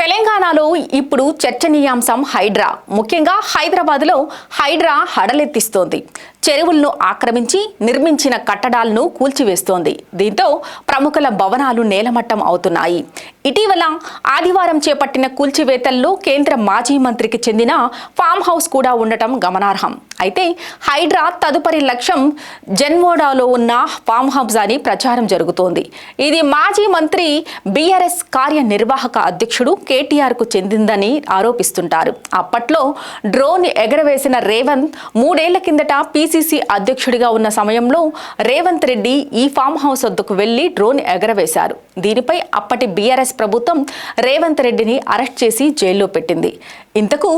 తెలంగాణలో ఇప్పుడు చర్చనీయాంశం హైడ్రా. ముఖ్యంగా హైదరాబాద్లో హైడ్రా హడలెత్తిస్తోంది. చెరువులను ఆక్రమించి నిర్మించిన కట్టడాలను కూల్చివేస్తోంది. దీంతో ప్రముఖుల భవనాలు నేలమట్టం అవుతున్నాయి. ఇటీవల ఆదివారం చేపట్టిన కూల్చివేతల్లో కేంద్ర మాజీ మంత్రికి చెందిన ఫామ్ హౌస్ కూడా ఉండటం గమనార్హం. అయితే హైడ్రా తదుపరి లక్ష్యం జన్మోడాలో ఉన్న ఫామ్ హౌస్ అని ప్రచారం జరుగుతోంది. ఇది మాజీ మంత్రి బీఆర్ఎస్ కార్యనిర్వాహక అధ్యక్షుడు కేటీఆర్కు చెందిందని ఆరోపిస్తుంటారు. అప్పట్లో డ్రోన్ ఎగరవేసిన రేవంత్ మూడేళ్ళ కిందట పీసీసీ అధ్యక్షుడిగా ఉన్న సమయంలో రేవంత్ రెడ్డి ఈ ఫామ్ హౌస్ వద్దకు వెళ్ళి డ్రోన్ ఎగరవేశారు. దీనిపై అప్పటి బీఆర్ఎస్ ప్రభుత్వం రేవంత్ రెడ్డిని అరెస్ట్ చేసి జైల్లో పెట్టింది. ఇంతకు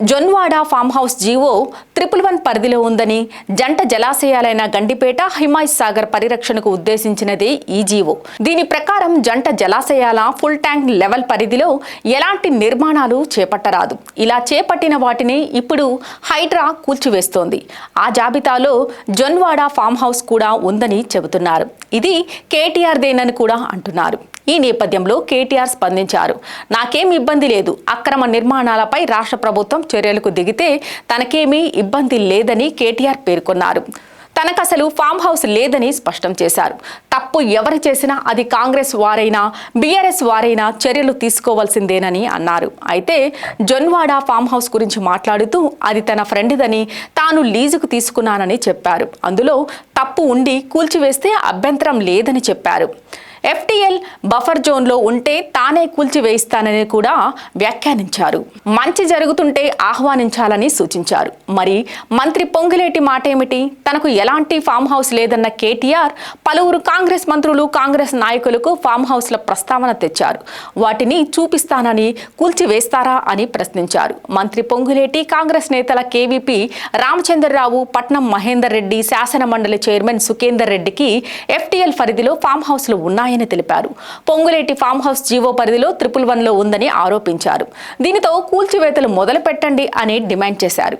Janwada farm house GO triple one పరిధిలో ఉందని జంట జలాశయాలైన గండిపేట హిమాయ్ సాగర్ పరిరక్షణకు ఉద్దేశించినదే ఈ జీవో. దీని ప్రకారం జంట జలాశయాల ఫుల్ ట్యాంక్ లెవెల్ పరిధిలో ఎలాంటి నిర్మాణాలు చేపట్టరాదు. ఇలా చేపట్టిన వాటిని ఇప్పుడు హైడ్రా కూల్చివేస్తోంది. ఆ జాబితాలో జొన్వాడ ఫామ్ హౌస్ కూడా ఉందని చెబుతున్నారు. ఇది కేటీఆర్ దేనని కూడా అంటున్నారు. ఈ నేపథ్యంలో కేటీఆర్ స్పందించారు. నాకేం ఇబ్బంది లేదు. అక్రమ నిర్మాణాలపై రాష్ట్ర ప్రభుత్వం చర్యలకు దిగితే తనకేమీ ఇబ్బంది లేదని కేటీఆర్ పేర్కొన్నారు. తనకసలు ఫామ్ హౌస్ లేదని స్పష్టం చేశారు. తప్పు ఎవరు చేసినా అది కాంగ్రెస్ వారైనా బీఆర్ఎస్ వారైనా చర్యలు తీసుకోవాల్సిందేనని అన్నారు. అయితే జొన్వాడ ఫామ్ హౌస్ గురించి మాట్లాడుతూ అది తన ఫ్రెండ్దని తాను లీజుకు తీసుకున్నానని చెప్పారు. అందులో తప్పు ఉండి కూల్చివేస్తే అభ్యంతరం లేదని చెప్పారు. ఎఫ్టీఎల్ బఫర్ జోన్లో ఉంటే తానే కూల్చివేయిస్తానని కూడా వ్యాఖ్యానించారు. మంచి జరుగుతుంటే ఆహ్వానించాలని సూచించారు. మరి మంత్రి పొంగులేటి మాటేమిటి? తనకు ఎలాంటి ఫామ్ హౌస్ లేదన్న కేటీఆర్ పలువురు కాంగ్రెస్ మంత్రులు కాంగ్రెస్ నాయకులకు ఫామ్ హౌస్ల ప్రస్తావన తెచ్చారు. వాటిని చూపిస్తానని కూల్చివేస్తారా అని ప్రశ్నించారు. మంత్రి పొంగులేటి కాంగ్రెస్ నేతల కేవీపీ రామచంద్రరావు పట్నం మహేందర్ రెడ్డి శాసన మండలి చైర్మన్ సుఖేందర్ రెడ్డికి ఎఫ్టీఎల్ పరిధిలో ఫామ్ హౌస్లు ఆయన తెలిపారు. పొంగులేటి ఫామ్ హౌస్ జీవో పరిధిలో త్రిపుల్ వన్లో ఉందని ఆరోపించారు. దీనితో కూల్చివేతలు మొదలు పెట్టండి అని డిమాండ్ చేశారు.